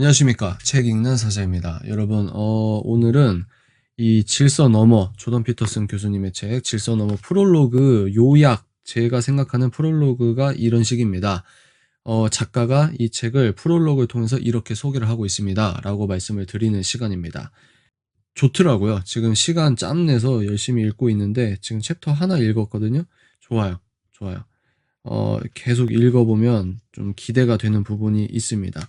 안녕하십니까. 책 읽는 사자입니다. 여러분, 어, 오늘은 이 질서 너머, 조던 피터슨 교수님의 책, 질서 너머 프롤로그 요약, 제가 생각하는 프롤로그가 이런 식입니다. 어, 작가가 이 책을 프롤로그를 통해서 이렇게 소개를 하고 있습니다. 라고 말씀을 드리는 시간입니다. 좋더라고요. 지금 시간 짬 내서 열심히 읽고 있는데, 지금 챕터 하나 읽었거든요. 좋아요. 좋아요. 어, 계속 읽어보면 좀 기대가 되는 부분이 있습니다.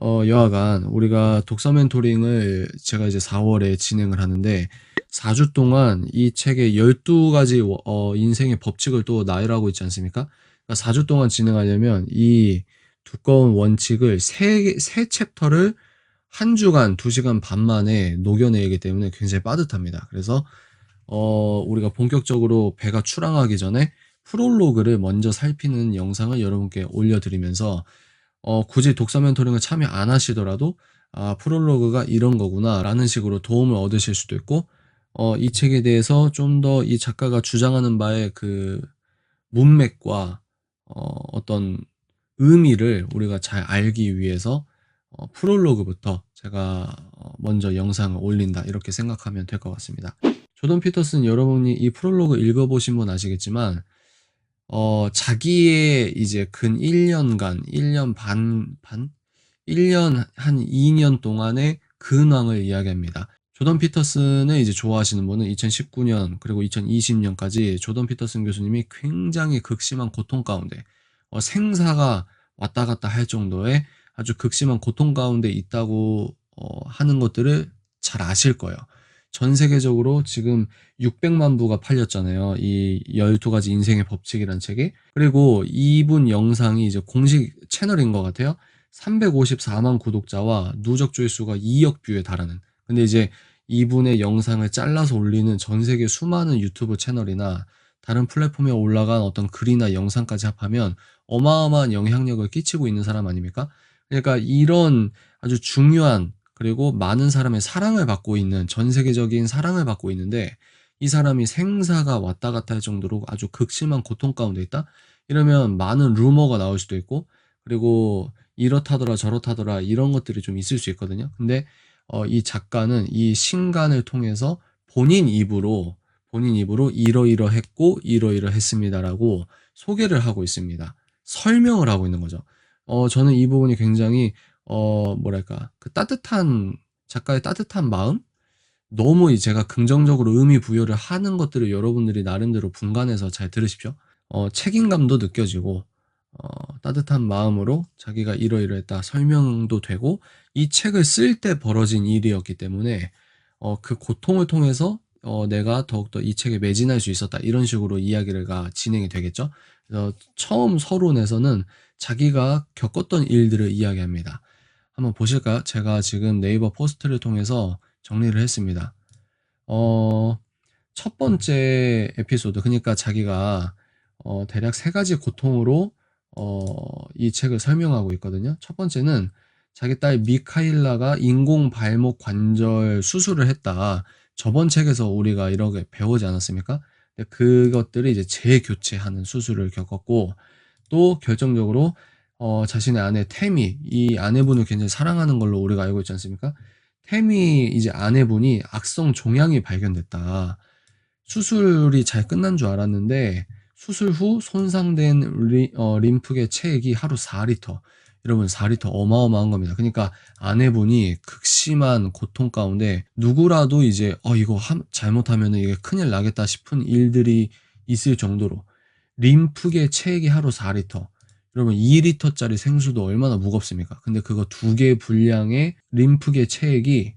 어, 여하간 우리가 독서 멘토링을 제가 이제 4월에 진행을 하는데 4주 동안 이 책의 12가지 어, 인생의 법칙을 또 나열하고 있지 않습니까? 그러니까 4주 동안 진행하려면 이 두꺼운 원칙을 세, 세 챕터를 한 주간, 두 시간 반 만에 녹여내기 때문에 굉장히 빠듯합니다. 그래서 어, 우리가 본격적으로 배가 출항하기 전에 프롤로그를 먼저 살피는 영상을 여러분께 올려드리면서 어, 굳이 독서 멘토링을 참여 안 하시더라도 아, 프롤로그가 이런 거구나 라는 식으로 도움을 얻으실 수도 있고 어, 이 책에 대해서 좀 더 이 작가가 주장하는 바의 그 문맥과 어, 어떤 의미를 우리가 잘 알기 위해서 어, 프롤로그부터 제가 어, 먼저 영상을 올린다 이렇게 생각하면 될 것 같습니다. 조던 피터슨 여러분이 이 프롤로그 읽어보신 분 아시겠지만 어, 자기의 이제 근 1년간, 1년 반, 반? 1년, 한 2년 동안의 근황을 이야기합니다. 조던 피터슨을 이제 좋아하시는 분은 2019년, 그리고 2020년까지 조던 피터슨 교수님이 굉장히 극심한 고통 가운데, 어, 생사가 왔다 갔다 할 정도의 아주 극심한 고통 가운데 있다고 어, 하는 것들을 잘 아실 거예요. 전 세계적으로 지금 600만 부가 팔렸잖아요. 이 12가지 인생의 법칙이란 책이. 그리고 이분 영상이 이제 공식 채널인 것 같아요. 354만 구독자와 누적 조회수가 2억 뷰에 달하는. 근데 이제 이분의 영상을 잘라서 올리는 전 세계 수많은 유튜브 채널이나 다른 플랫폼에 올라간 어떤 글이나 영상까지 합하면 어마어마한 영향력을 끼치고 있는 사람 아닙니까? 그러니까 이런 아주 중요한 그리고 많은 사람의 사랑을 받고 있는 전 세계적인 사랑을 받고 있는데 이 사람이 생사가 왔다 갔다 할 정도로 아주 극심한 고통 가운데 있다? 이러면 많은 루머가 나올 수도 있고 그리고 이렇다더라 저렇다더라 이런 것들이 좀 있을 수 있거든요. 근데 어, 이 작가는 이 신간을 통해서 본인 입으로 본인 입으로 이러이러했고 이러이러했습니다라고 소개를 하고 있습니다. 설명을 하고 있는 거죠. 어, 저는 이 부분이 굉장히 어, 뭐랄까, 그 따뜻한, 작가의 따뜻한 마음? 너무 제가 긍정적으로 의미 부여를 하는 것들을 여러분들이 나름대로 분간해서 잘 들으십시오. 어, 책임감도 느껴지고, 어, 따뜻한 마음으로 자기가 이러이러했다 설명도 되고, 이 책을 쓸 때 벌어진 일이었기 때문에, 어, 그 고통을 통해서 어, 내가 더욱더 이 책에 매진할 수 있었다. 이런 식으로 이야기가 진행이 되겠죠. 그래서 처음 서론에서는 자기가 겪었던 일들을 이야기합니다. 한번 보실까요? 제가 지금 네이버 포스트를 통해서 정리를 했습니다. 어, 첫 번째 에피소드, 그러니까 자기가 어, 대략 세 가지 고통으로 어, 이 책을 설명하고 있거든요. 첫 번째는 자기 딸 미카일라가 인공 발목 관절 수술을 했다. 저번 책에서 우리가 이렇게 배우지 않았습니까? 그것들을 이제 재교체하는 수술을 겪었고 또 결정적으로 어, 자신의 아내 태미, 이 아내분을 굉장히 사랑하는 걸로 우리가 알고 있지 않습니까? 태미 이제 아내분이 악성 종양이 발견됐다. 수술이 잘 끝난 줄 알았는데 수술 후 손상된 리, 어, 림프계 체액이 하루 4리터. 여러분 4리터 어마어마한 겁니다. 그러니까 아내분이 극심한 고통 가운데 누구라도 이제 어 이거 함, 잘못하면 이게 큰일 나겠다 싶은 일들이 있을 정도로 림프계 체액이 하루 4리터. 여러분 2리터짜리 생수도 얼마나 무겁습니까? 근데 그거 두 개 분량의 림프계 체액이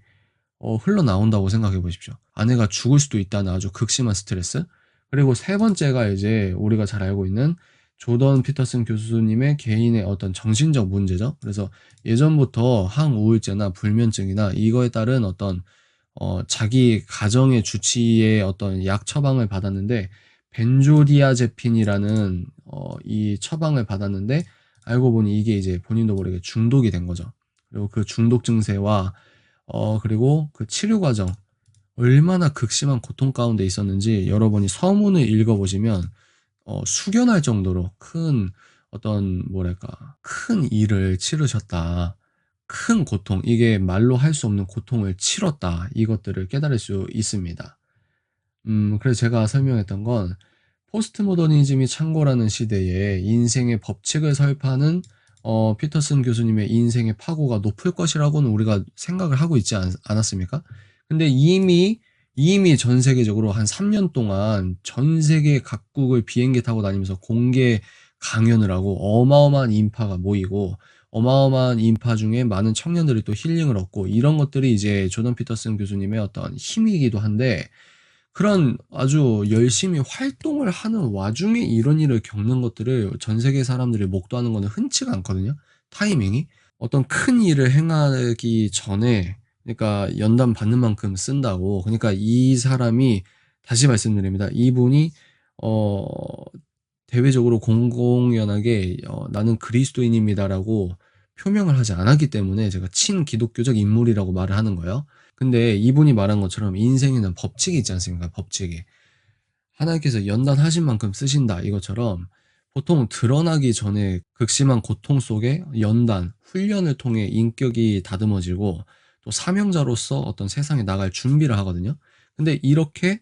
어, 흘러나온다고 생각해 보십시오. 아내가 죽을 수도 있다는 아주 극심한 스트레스. 그리고 세 번째가 이제 우리가 잘 알고 있는 조던 피터슨 교수님의 개인의 어떤 정신적 문제죠. 그래서 예전부터 항우울제나 불면증이나 이거에 따른 어떤 어, 자기 가정의 주치의 어떤 약 처방을 받았는데 벤조디아제핀이라는 어, 이 처방을 받았는데 알고 보니 이게 이제 본인도 모르게 중독이 된 거죠. 그리고 그 중독 증세와 어 그리고 그 치료 과정 얼마나 극심한 고통 가운데 있었는지 여러분이 서문을 읽어보시면 어, 숙연할 정도로 큰 어떤 뭐랄까 큰 일을 치르셨다. 큰 고통, 이게 말로 할 수 없는 고통을 치렀다. 이것들을 깨달을 수 있습니다. 음, 그래서 제가 설명했던 건 포스트 모더니즘이 창고라는 시대에 인생의 법칙을 설파하는 어, 피터슨 교수님의 인생의 파고가 높을 것이라고는 우리가 생각을 하고 있지 않, 않았습니까? 근데 이미 이미 전 세계적으로 한 3년 동안 전 세계 각국을 비행기 타고 다니면서 공개 강연을 하고 어마어마한 인파가 모이고 어마어마한 인파 중에 많은 청년들이 또 힐링을 얻고 이런 것들이 이제 조던 피터슨 교수님의 어떤 힘이기도 한데 그런 아주 열심히 활동을 하는 와중에 이런 일을 겪는 것들을 전 세계 사람들이 목도하는 거는 흔치가 않거든요. 타이밍이. 어떤 큰 일을 행하기 전에 그러니까 연단 받는 만큼 쓴다고. 그러니까 이 사람이 다시 말씀드립니다. 이분이 어 대외적으로 공공연하게 어 "나는 그리스도인입니다."라고 표명을 하지 않았기 때문에 제가 친기독교적 인물이라고 말을 하는 거예요. 근데 이분이 말한 것처럼 인생에는 법칙이 있지 않습니까? 법칙이. 하나님께서 연단하신 만큼 쓰신다 이것처럼 보통 드러나기 전에 극심한 고통 속에 연단, 훈련을 통해 인격이 다듬어지고 또 사명자로서 어떤 세상에 나갈 준비를 하거든요. 근데 이렇게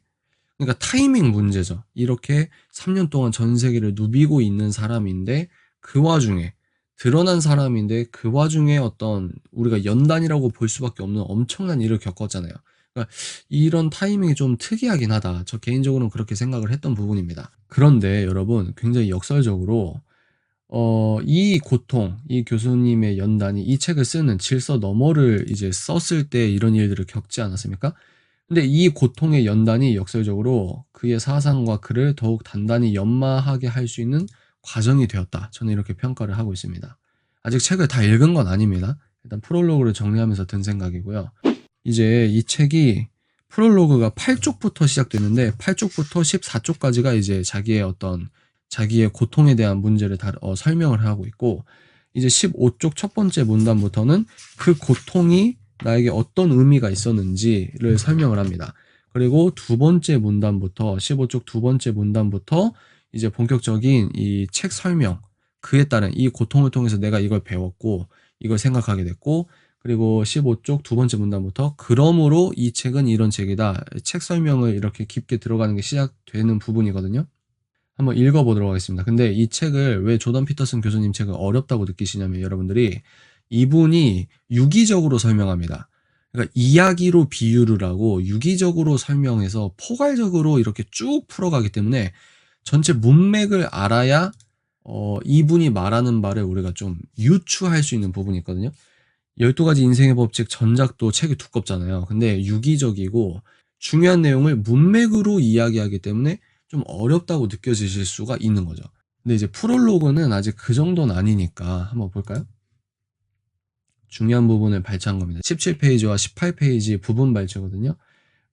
그러니까 타이밍 문제죠. 이렇게 3년 동안 전 세계를 누비고 있는 사람인데 그 와중에 드러난 사람인데 그 와중에 어떤 우리가 연단이라고 볼 수밖에 없는 엄청난 일을 겪었잖아요. 그러니까 이런 타이밍이 좀 특이하긴 하다. 저 개인적으로는 그렇게 생각을 했던 부분입니다. 그런데 여러분 굉장히 역설적으로 어, 이 고통, 이 교수님의 연단이 이 책을 쓰는 질서 너머를 이제 썼을 때 이런 일들을 겪지 않았습니까? 근데 이 고통의 연단이 역설적으로 그의 사상과 그를 더욱 단단히 연마하게 할 수 있는 과정이 되었다. 저는 이렇게 평가를 하고 있습니다. 아직 책을 다 읽은 건 아닙니다. 일단 프롤로그를 정리하면서 든 생각이고요. 이제 이 책이 프롤로그가 8쪽부터 시작되는데 8쪽부터 14쪽까지가 이제 자기의 어떤 자기의 고통에 대한 문제를 다 어, 설명을 하고 있고 이제 15쪽 첫 번째 문단부터는 그 고통이 나에게 어떤 의미가 있었는지를 설명을 합니다. 그리고 두 번째 문단부터 15쪽 두 번째 문단부터 이제 본격적인 이 책 설명 그에 따른 이 고통을 통해서 내가 이걸 배웠고 이걸 생각하게 됐고 그리고 15쪽 두 번째 문단부터 그러므로 이 책은 이런 책이다. 책 설명을 이렇게 깊게 들어가는 게 시작되는 부분이거든요. 한번 읽어보도록 하겠습니다. 근데 이 책을 왜 조던 피터슨 교수님 책을 어렵다고 느끼시냐면 여러분들이 이분이 유기적으로 설명합니다. 그러니까 이야기로 비유를 하고 유기적으로 설명해서 포괄적으로 이렇게 쭉 풀어가기 때문에 전체 문맥을 알아야 어, 이분이 말하는 말을 우리가 좀 유추할 수 있는 부분이 있거든요. 12가지 인생의 법칙 전작도 책이 두껍잖아요. 근데 유기적이고 중요한 내용을 문맥으로 이야기하기 때문에 좀 어렵다고 느껴지실 수가 있는 거죠. 근데 이제 프롤로그는 아직 그 정도는 아니니까 한번 볼까요? 중요한 부분을 발췌한 겁니다. 17페이지와 18페이지 부분 발췌거든요.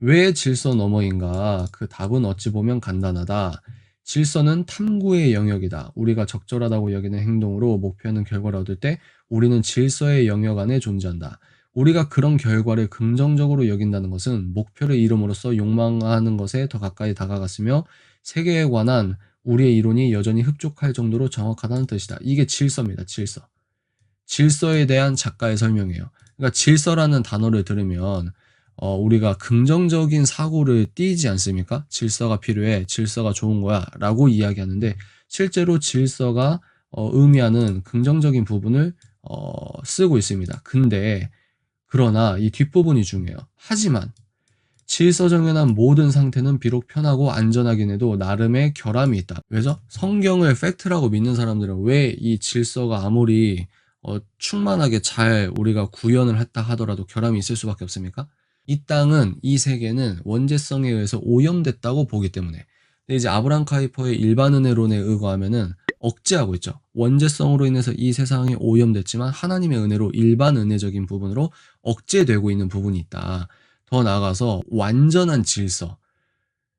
왜 질서 너머인가? 그 답은 어찌 보면 간단하다. 질서는 탐구의 영역이다. 우리가 적절하다고 여기는 행동으로 목표하는 결과를 얻을 때 우리는 질서의 영역 안에 존재한다. 우리가 그런 결과를 긍정적으로 여긴다는 것은 목표를 이름으로써 욕망하는 것에 더 가까이 다가갔으며 세계에 관한 우리의 이론이 여전히 흡족할 정도로 정확하다는 뜻이다. 이게 질서입니다. 질서. 질서에 대한 작가의 설명이에요. 그러니까 질서라는 단어를 들으면 어, 우리가 긍정적인 사고를 띠지 않습니까? 질서가 필요해, 질서가 좋은 거야 라고 이야기하는데 실제로 질서가 어, 의미하는 긍정적인 부분을 어, 쓰고 있습니다. 근데 그러나 이 뒷부분이 중요해요. 하지만 질서정연한 모든 상태는 비록 편하고 안전하긴 해도 나름의 결함이 있다. 왜죠? 성경을 팩트라고 믿는 사람들은 왜 이 질서가 아무리 어, 충만하게 잘 우리가 구현을 했다 하더라도 결함이 있을 수밖에 없습니까? 이 땅은 이 세계는 원죄성에 의해서 오염됐다고 보기 때문에 근데 이제 아브람 카이퍼의 일반 은혜론에 의거하면은 억제하고 있죠. 원죄성으로 인해서 이 세상이 오염됐지만 하나님의 은혜로 일반 은혜적인 부분으로 억제되고 있는 부분이 있다. 더 나아가서 완전한 질서,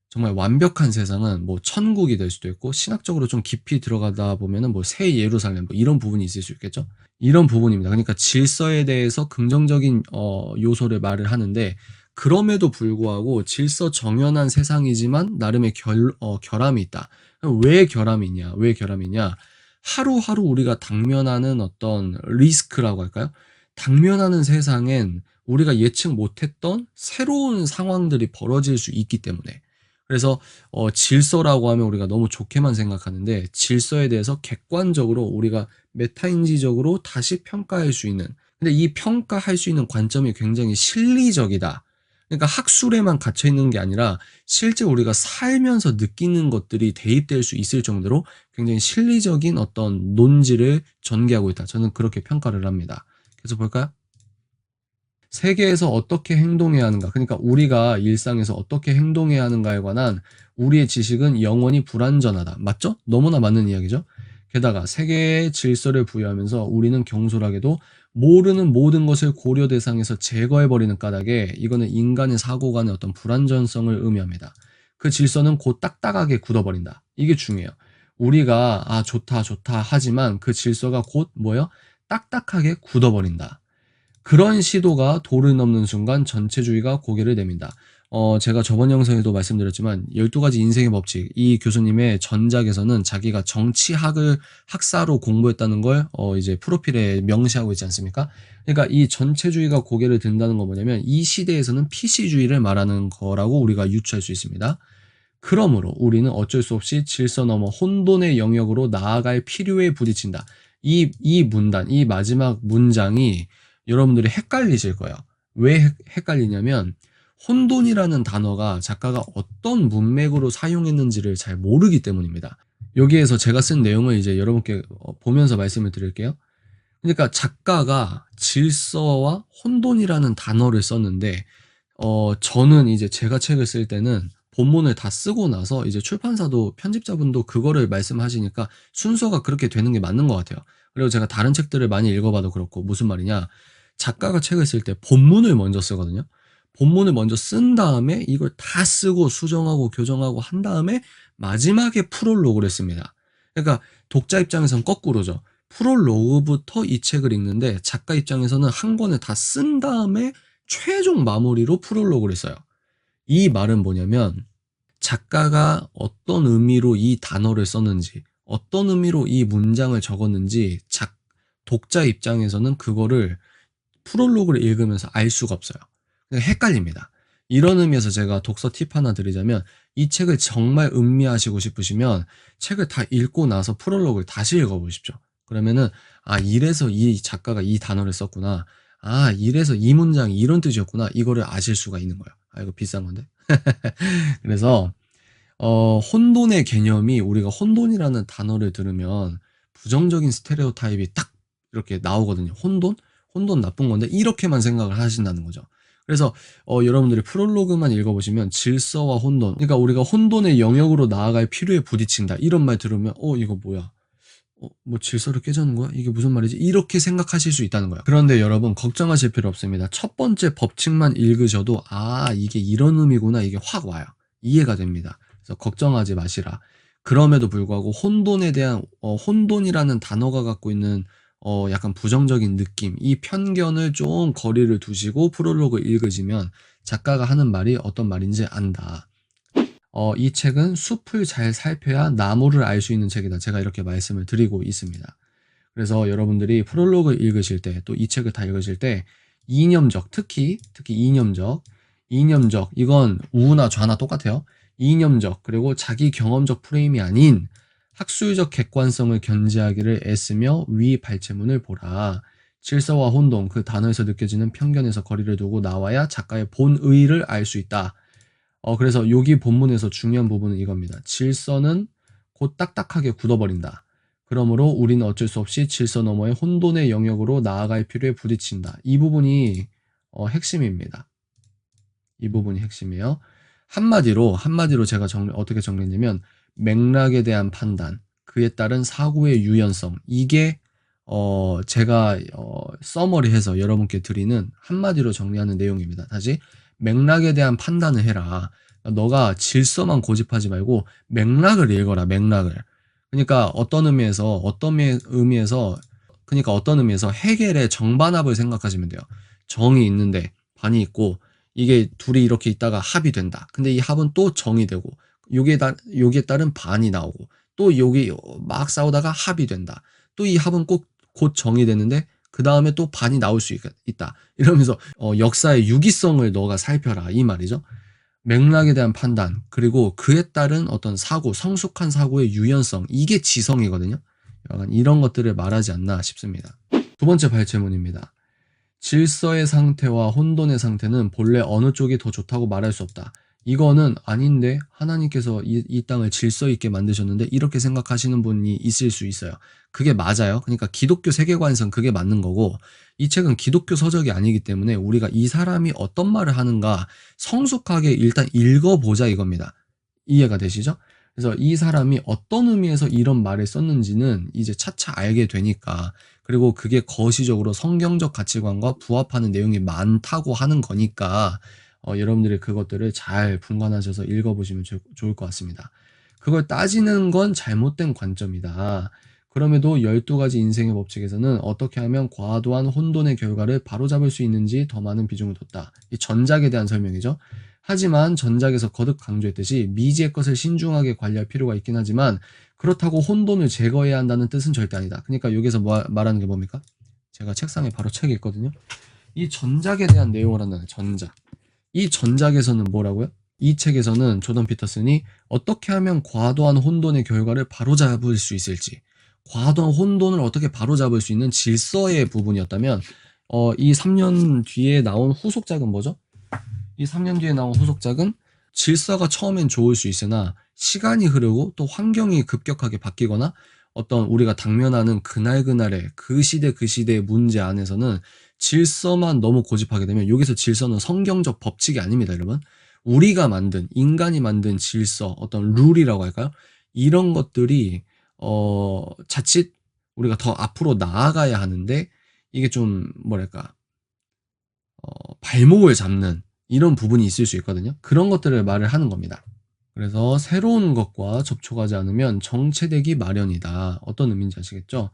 정말 완벽한 세상은 뭐 천국이 될 수도 있고 신학적으로 좀 깊이 들어가다 보면은 뭐 새 예루살렘 뭐 이런 부분이 있을 수 있겠죠. 이런 부분입니다. 그러니까 질서에 대해서 긍정적인 어, 요소를 말을 하는데 그럼에도 불구하고 질서 정연한 세상이지만 나름의 결, 어, 결함이 있다. 왜 결함이 있냐? 왜 결함이 있냐? 하루하루 우리가 당면하는 어떤 리스크라고 할까요? 당면하는 세상엔 우리가 예측 못했던 새로운 상황들이 벌어질 수 있기 때문에 그래서 어, 질서라고 하면 우리가 너무 좋게만 생각하는데 질서에 대해서 객관적으로 우리가 메타인지적으로 다시 평가할 수 있는 근데 이 평가할 수 있는 관점이 굉장히 실리적이다. 그러니까 학술에만 갇혀 있는 게 아니라 실제 우리가 살면서 느끼는 것들이 대입될 수 있을 정도로 굉장히 실리적인 어떤 논지를 전개하고 있다. 저는 그렇게 평가를 합니다. 그래서 볼까요? 세계에서 어떻게 행동해야 하는가. 그러니까 우리가 일상에서 어떻게 행동해야 하는가에 관한 우리의 지식은 영원히 불완전하다. 맞죠? 너무나 맞는 이야기죠. 게다가 세계의 질서를 부여하면서 우리는 경솔하게도 모르는 모든 것을 고려 대상에서 제거해버리는 까닭에 이거는 인간의 사고관의 어떤 불완전성을 의미합니다. 그 질서는 곧 딱딱하게 굳어버린다. 이게 중요해요. 우리가 아 좋다 좋다 하지만 그 질서가 곧 뭐예요? 딱딱하게 굳어버린다. 그런 시도가 도를 넘는 순간 전체주의가 고개를 내민다. 어, 제가 저번 영상에도 말씀드렸지만 12가지 인생의 법칙 이 교수님의 전작에서는 자기가 정치학을 학사로 공부했다는 걸 어, 이제 프로필에 명시하고 있지 않습니까? 그러니까 이 전체주의가 고개를 든다는 건 뭐냐면 이 시대에서는 PC주의를 말하는 거라고 우리가 유추할 수 있습니다. 그러므로 우리는 어쩔 수 없이 질서 넘어 혼돈의 영역으로 나아갈 필요에 부딪힌다. 이, 이 문단, 이 마지막 문장이 여러분들이 헷갈리실 거예요. 왜 헷갈리냐면 혼돈이라는 단어가 작가가 어떤 문맥으로 사용했는지를 잘 모르기 때문입니다. 여기에서 제가 쓴 내용을 이제 여러분께 어, 보면서 말씀을 드릴게요. 그러니까 작가가 질서와 혼돈이라는 단어를 썼는데, 어, 저는 이제 제가 책을 쓸 때는 본문을 다 쓰고 나서 이제 출판사도 편집자분도 그거를 말씀하시니까 순서가 그렇게 되는 게 맞는 것 같아요. 그리고 제가 다른 책들을 많이 읽어봐도 그렇고 무슨 말이냐. 작가가 책을 쓸 때 본문을 먼저 쓰거든요. 본문을 먼저 쓴 다음에 이걸 다 쓰고 수정하고 교정하고 한 다음에 마지막에 프롤로그를 씁니다. 그러니까 독자 입장에서는 거꾸로죠. 프롤로그부터 이 책을 읽는데 작가 입장에서는 한 권을 다 쓴 다음에 최종 마무리로 프롤로그를 써요. 이 말은 뭐냐면 작가가 어떤 의미로 이 단어를 썼는지 어떤 의미로 이 문장을 적었는지 작, 독자 입장에서는 그거를 프롤로그를 읽으면서 알 수가 없어요. 헷갈립니다. 이런 의미에서 제가 독서 팁 하나 드리자면 이 책을 정말 음미하시고 싶으시면 책을 다 읽고 나서 프롤로그를 다시 읽어보십시오. 그러면은 아 이래서 이 작가가 이 단어를 썼구나. 아 이래서 이 문장이 이런 뜻이었구나. 이거를 아실 수가 있는 거예요. 아 이거 비싼 건데. 그래서 어 혼돈의 개념이 우리가 혼돈이라는 단어를 들으면 부정적인 스테레오 타입이 딱 이렇게 나오거든요. 혼돈? 혼돈 나쁜 건데 이렇게만 생각을 하신다는 거죠. 그래서 어, 여러분들이 프롤로그만 읽어보시면 질서와 혼돈, 그러니까 우리가 혼돈의 영역으로 나아갈 필요에 부딪힌다 이런 말 들으면 어 이거 뭐야? 어, 뭐 질서를 깨자는 거야? 이게 무슨 말이지? 이렇게 생각하실 수 있다는 거예요. 그런데 여러분 걱정하실 필요 없습니다. 첫 번째 법칙만 읽으셔도 아 이게 이런 의미구나 이게 확 와요. 이해가 됩니다. 그래서 걱정하지 마시라. 그럼에도 불구하고 혼돈에 대한 어, 혼돈이라는 단어가 갖고 있는 어, 약간 부정적인 느낌, 이 편견을 좀 거리를 두시고 프롤로그 읽으시면 작가가 하는 말이 어떤 말인지 안다. 어, 이 책은 숲을 잘 살펴야 나무를 알 수 있는 책이다. 제가 이렇게 말씀을 드리고 있습니다. 그래서 여러분들이 프롤로그 읽으실 때, 또 이 책을 다 읽으실 때, 이념적, 특히, 특히 이념적, 이념적, 이건 우나 좌나 똑같아요. 이념적, 그리고 자기 경험적 프레임이 아닌 학술적 객관성을 견지하기를 애쓰며 위 발췌문을 보라. 질서와 혼동, 그 단어에서 느껴지는 편견에서 거리를 두고 나와야 작가의 본의를 알 수 있다. 어, 그래서 여기 본문에서 중요한 부분은 이겁니다. 질서는 곧 딱딱하게 굳어버린다. 그러므로 우리는 어쩔 수 없이 질서 너머의 혼돈의 영역으로 나아갈 필요에 부딪힌다. 이 부분이 어, 핵심입니다. 이 부분이 핵심이에요. 한마디로 한마디로 제가 정리, 어떻게 정리했냐면 맥락에 대한 판단, 그에 따른 사고의 유연성, 이게 어 제가 어 서머리해서 여러분께 드리는 한마디로 정리하는 내용입니다. 다시 맥락에 대한 판단을 해라. 너가 질서만 고집하지 말고 맥락을 읽어라. 맥락을. 그러니까 어떤 의미에서 어떤 의미에서 그러니까 어떤 의미에서 해겔의 정반합을 생각하시면 돼요. 정이 있는데 반이 있고 이게 둘이 이렇게 있다가 합이 된다. 근데 이 합은 또 정이 되고 여기에, 따, 여기에 따른 반이 나오고 또 여기 막 싸우다가 합이 된다. 또 이 합은 꼭 곧 정이 되는데 그 다음에 또 반이 나올 수 있, 다 이러면서 어, 역사의 유기성을 너가 살펴라 이 말이죠. 맥락에 대한 판단 그리고 그에 따른 어떤 사고 성숙한 사고의 유연성 이게 지성이거든요. 약간 이런 것들을 말하지 않나 싶습니다. 두 번째 발제문입니다. 질서의 상태와 혼돈의 상태는 본래 어느 쪽이 더 좋다고 말할 수 없다. 이거는 아닌데 하나님께서 이, 이, 땅을 질서 있게 만드셨는데 이렇게 생각하시는 분이 있을 수 있어요. 그게 맞아요. 그러니까 기독교 세계관에선 그게 맞는 거고 이 책은 기독교 서적이 아니기 때문에 우리가 이 사람이 어떤 말을 하는가 성숙하게 일단 읽어보자 이겁니다. 이해가 되시죠? 그래서 이 사람이 어떤 의미에서 이런 말을 썼는지는 이제 차차 알게 되니까 그리고 그게 거시적으로 성경적 가치관과 부합하는 내용이 많다고 하는 거니까 어, 여러분들이 그것들을 잘 분간하셔서 읽어보시면 조, 좋을 것 같습니다. 그걸 따지는 건 잘못된 관점이다. 그럼에도 12가지 인생의 법칙에서는 어떻게 하면 과도한 혼돈의 결과를 바로잡을 수 있는지 더 많은 비중을 뒀다. 이 전작에 대한 설명이죠. 하지만 전작에서 거듭 강조했듯이 미지의 것을 신중하게 관리할 필요가 있긴 하지만 그렇다고 혼돈을 제거해야 한다는 뜻은 절대 아니다. 그러니까 여기서 뭐, 말하는 게 뭡니까? 제가 책상에 바로 책이 있거든요. 이 전작에 대한 내용을 한다는 전작. 이 전작에서는 뭐라고요? 이 책에서는 조던 피터슨이 어떻게 하면 과도한 혼돈의 결과를 바로잡을 수 있을지, 과도한 혼돈을 어떻게 바로잡을 수 있는 질서의 부분이었다면, 어, 이 3년 뒤에 나온 후속작은 뭐죠? 이 3년 뒤에 나온 후속작은 질서가 처음엔 좋을 수 있으나 시간이 흐르고 또 환경이 급격하게 바뀌거나 어떤 우리가 당면하는 그날그날의 그 시대 그 시대의 문제 안에서는 질서만 너무 고집하게 되면 여기서 질서는 성경적 법칙이 아닙니다, 여러분. 우리가 만든 인간이 만든 질서, 어떤 룰이라고 할까요? 이런 것들이 어 자칫 우리가 더 앞으로 나아가야 하는데 이게 좀 뭐랄까 어, 발목을 잡는 이런 부분이 있을 수 있거든요. 그런 것들을 말을 하는 겁니다. 그래서 새로운 것과 접촉하지 않으면 정체되기 마련이다. 어떤 의미인지 아시겠죠?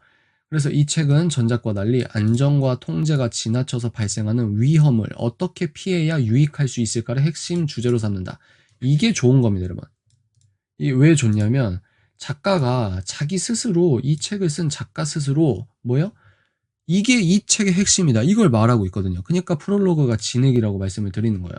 그래서 이 책은 전작과 달리 안정과 통제가 지나쳐서 발생하는 위험을 어떻게 피해야 유익할 수 있을까를 핵심 주제로 삼는다. 이게 좋은 겁니다, 여러분. 이 왜 좋냐면 작가가 자기 스스로 이 책을 쓴 작가 스스로 뭐요? 이게 이 책의 핵심이다. 이걸 말하고 있거든요. 그러니까 프롤로그가 진액이라고 말씀을 드리는 거예요.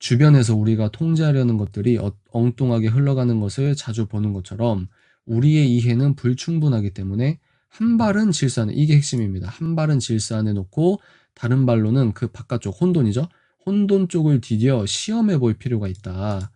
주변에서 우리가 통제하려는 것들이 어, 엉뚱하게 흘러가는 것을 자주 보는 것처럼 우리의 이해는 불충분하기 때문에 한 발은 질서 안에 이게 핵심입니다. 한 발은 질서 안에 놓고 다른 발로는 그 바깥쪽 혼돈이죠. 혼돈 쪽을 디뎌 시험해 볼 필요가 있다.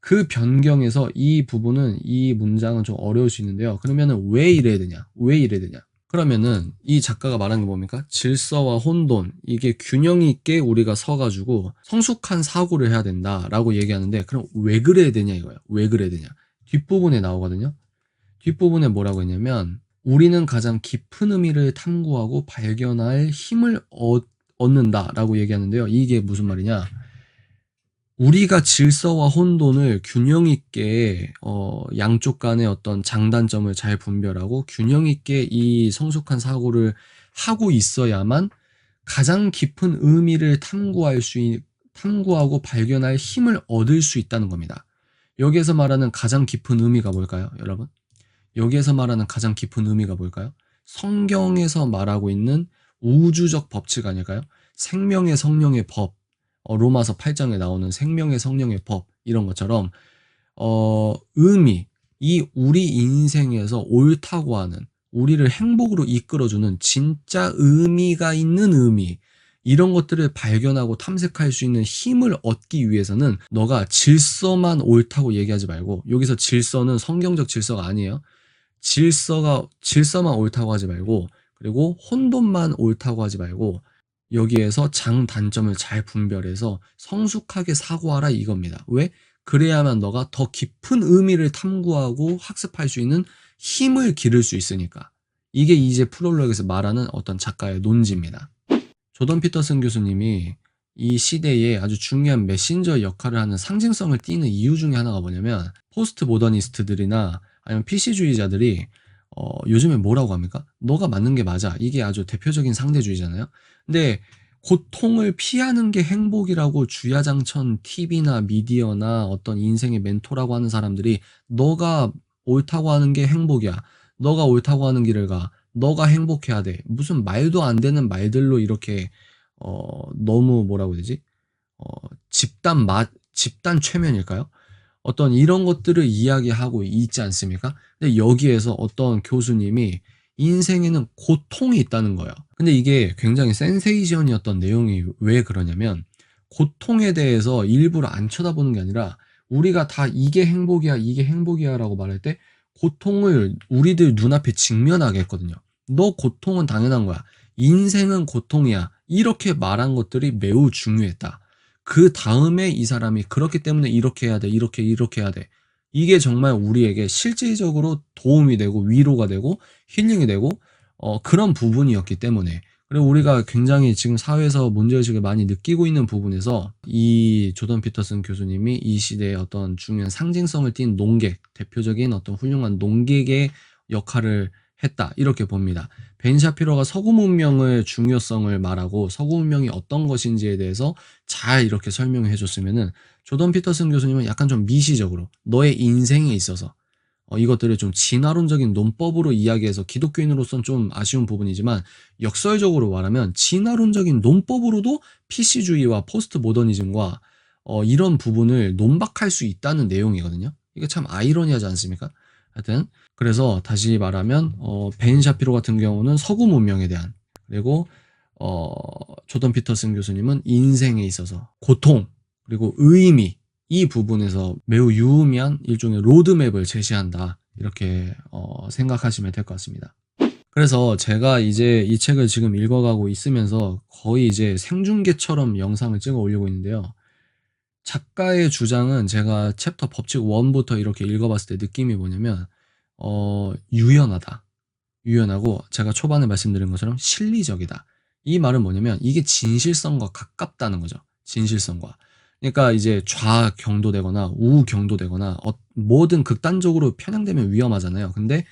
그 변경에서 이 부분은 이 문장은 좀 어려울 수 있는데요. 그러면은 왜 이래야 되냐? 왜 이래야 되냐? 그러면은 이 작가가 말하는 게 뭡니까? 질서와 혼돈 이게 균형 있게 우리가 서가지고 성숙한 사고를 해야 된다라고 얘기하는데 그럼 왜 그래야 되냐 이거예요. 왜 그래야 되냐? 뒷부분에 나오거든요. 뒷부분에 뭐라고 했냐면 우리는 가장 깊은 의미를 탐구하고 발견할 힘을 얻, 얻는다라고 얘기하는데요. 이게 무슨 말이냐? 우리가 질서와 혼돈을 균형 있게 어, 양쪽 간의 어떤 장단점을 잘 분별하고 균형 있게 이 성숙한 사고를 하고 있어야만 가장 깊은 의미를 탐구할 수 있, 탐구하고 발견할 힘을 얻을 수 있다는 겁니다. 여기에서 말하는 가장 깊은 의미가 뭘까요, 여러분? 여기에서 말하는 가장 깊은 의미가 뭘까요? 성경에서 말하고 있는 우주적 법칙 아닐까요? 생명의 성령의 법, 어, 로마서 8장에 나오는 생명의 성령의 법 이런 것처럼 어, 의미, 이 우리 인생에서 옳다고 하는 우리를 행복으로 이끌어주는 진짜 의미가 있는 의미 이런 것들을 발견하고 탐색할 수 있는 힘을 얻기 위해서는 너가 질서만 옳다고 얘기하지 말고 여기서 질서는 성경적 질서가 아니에요. 질서가 질서만 옳다고 하지 말고 그리고 혼돈만 옳다고 하지 말고 여기에서 장단점을 잘 분별해서 성숙하게 사고하라 이겁니다. 왜? 그래야만 너가 더 깊은 의미를 탐구하고 학습할 수 있는 힘을 기를 수 있으니까. 이게 이제 프롤로그에서 말하는 어떤 작가의 논지입니다. 조던 피터슨 교수님이 이 시대에 아주 중요한 메신저 역할을 하는 상징성을 띠는 이유 중에 하나가 뭐냐면 포스트 모더니스트들이나 아니면 PC주의자들이 어, 요즘에 뭐라고 합니까? 너가 맞는 게 맞아. 이게 아주 대표적인 상대주의잖아요. 근데 고통을 피하는 게 행복이라고 주야장천 TV나 미디어나 어떤 인생의 멘토라고 하는 사람들이 너가 옳다고 하는 게 행복이야. 너가 옳다고 하는 길을 가. 너가 행복해야 돼. 무슨 말도 안 되는 말들로 이렇게 어 너무 뭐라고 되지? 어 집단 맛 집단 최면일까요? 어떤 이런 것들을 이야기하고 있지 않습니까? 근데 여기에서 어떤 교수님이 인생에는 고통이 있다는 거예요. 근데 이게 굉장히 센세이션이었던 내용이 왜 그러냐면 고통에 대해서 일부러 안 쳐다보는 게 아니라 우리가 다 이게 행복이야, 이게 행복이야 라고 말할 때 고통을 우리들 눈앞에 직면하게 했거든요. 너 고통은 당연한 거야. 인생은 고통이야. 이렇게 말한 것들이 매우 중요했다. 그 다음에 이 사람이 그렇기 때문에 이렇게 해야 돼, 이렇게, 이렇게 해야 돼. 이게 정말 우리에게 실질적으로 도움이 되고 위로가 되고 힐링이 되고 어, 그런 부분이었기 때문에 그리고 우리가 굉장히 지금 사회에서 문제의식을 많이 느끼고 있는 부분에서 이 조던 피터슨 교수님이 이 시대의 어떤 중요한 상징성을 띈 농객, 대표적인 어떤 훌륭한 농객의 역할을 했다. 이렇게 봅니다. 벤 샤피로가 서구 문명의 중요성을 말하고 서구 문명이 어떤 것인지에 대해서 잘 이렇게 설명해 줬으면은 조던 피터슨 교수님은 약간 좀 미시적으로 너의 인생에 있어서 어, 이것들을 좀 진화론적인 논법으로 이야기해서 기독교인으로서는 좀 아쉬운 부분이지만 역설적으로 말하면 진화론적인 논법으로도 PC주의와 포스트 모더니즘과 어, 이런 부분을 논박할 수 있다는 내용이거든요. 이게 참 아이러니하지 않습니까? 하여튼 그래서 다시 말하면 어, 벤 샤피로 같은 경우는 서구 문명에 대한 그리고 어, 조던 피터슨 교수님은 인생에 있어서 고통 그리고 의미 이 부분에서 매우 유의미한 일종의 로드맵을 제시한다. 이렇게 어, 생각하시면 될 것 같습니다. 그래서 제가 이제 이 책을 지금 읽어가고 있으면서 거의 이제 생중계처럼 영상을 찍어 올리고 있는데요. 작가의 주장은 제가 챕터 법칙 1부터 이렇게 읽어봤을 때 느낌이 뭐냐면, 어, 유연하다. 유연하고 제가 초반에 말씀드린 것처럼 실리적이다. 이 말은 뭐냐면 이게 진실성과 가깝다는 거죠. 진실성과. 그러니까 이제 좌 경도되거나 우 경도되거나 어, 뭐든 극단적으로 편향되면 위험하잖아요. 근데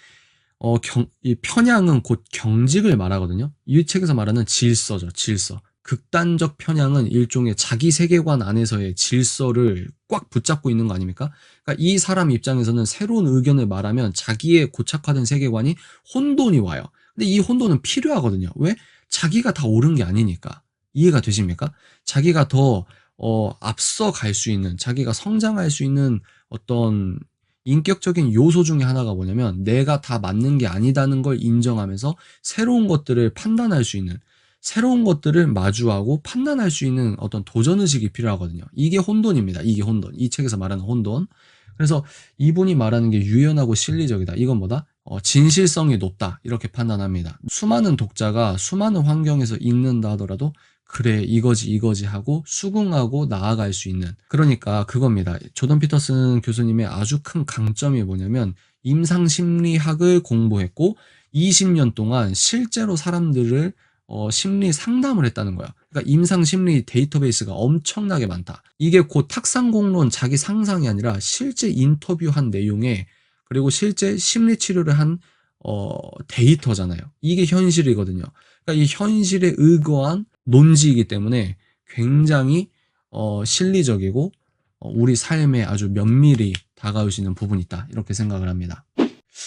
어, 경, 이 편향은 곧 경직을 말하거든요. 이 책에서 말하는 질서죠. 질서. 극단적 편향은 일종의 자기 세계관 안에서의 질서를 꽉 붙잡고 있는 거 아닙니까? 그러니까 이 사람 입장에서는 새로운 의견을 말하면 자기의 고착화된 세계관이 혼돈이 와요. 근데 이 혼돈은 필요하거든요. 왜? 자기가 다 옳은 게 아니니까. 이해가 되십니까? 자기가 더 어, 앞서 갈 수 있는, 자기가 성장할 수 있는 어떤 인격적인 요소 중에 하나가 뭐냐면 내가 다 맞는 게 아니다는 걸 인정하면서 새로운 것들을 판단할 수 있는, 새로운 것들을 마주하고 판단할 수 있는 어떤 도전의식이 필요하거든요. 이게 혼돈입니다. 이게 혼돈. 이 책에서 말하는 혼돈. 그래서 이분이 말하는 게 유연하고 실리적이다. 이건 뭐다? 어, 진실성이 높다. 이렇게 판단합니다. 수많은 독자가 수많은 환경에서 읽는다 하더라도 그래 이거지 이거지 하고 수긍하고 나아갈 수 있는 그러니까 그겁니다. 조던 피터슨 교수님의 아주 큰 강점이 뭐냐면 임상심리학을 공부했고 20년 동안 실제로 사람들을 어, 심리 상담을 했다는 거야. 그러니까 임상 심리 데이터베이스가 엄청나게 많다. 이게 곧 탁상공론 자기 상상이 아니라 실제 인터뷰한 내용에 그리고 실제 심리 치료를 한 어, 데이터잖아요. 이게 현실이거든요. 그러니까 이 현실에 의거한 논지이기 때문에 굉장히 어, 실리적이고 어, 우리 삶에 아주 면밀히 다가올 수 있는 부분이 있다 이렇게 생각을 합니다.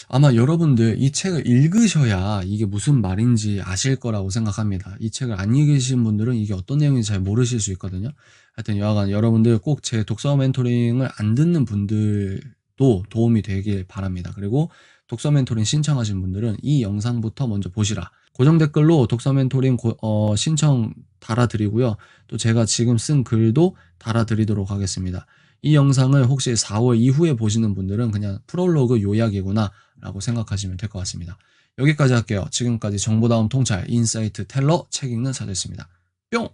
아마 여러분들 이 책을 읽으셔야 이게 무슨 말인지 아실 거라고 생각합니다. 이 책을 안 읽으신 분들은 이게 어떤 내용인지 잘 모르실 수 있거든요. 하여튼 여하간 여러분들 꼭 제 독서 멘토링을 안 듣는 분들도 도움이 되길 바랍니다. 그리고 독서 멘토링 신청하신 분들은 이 영상부터 먼저 보시라. 고정 댓글로 독서 멘토링 고, 어, 신청 달아드리고요. 또 제가 지금 쓴 글도 달아드리도록 하겠습니다. 이 영상을 혹시 4월 이후에 보시는 분들은 그냥 프롤로그 요약이구나 라고 생각하시면 될 것 같습니다. 여기까지 할게요. 지금까지 정보다움 통찰 인사이트 텔러 책 읽는 사도였습니다. 뿅!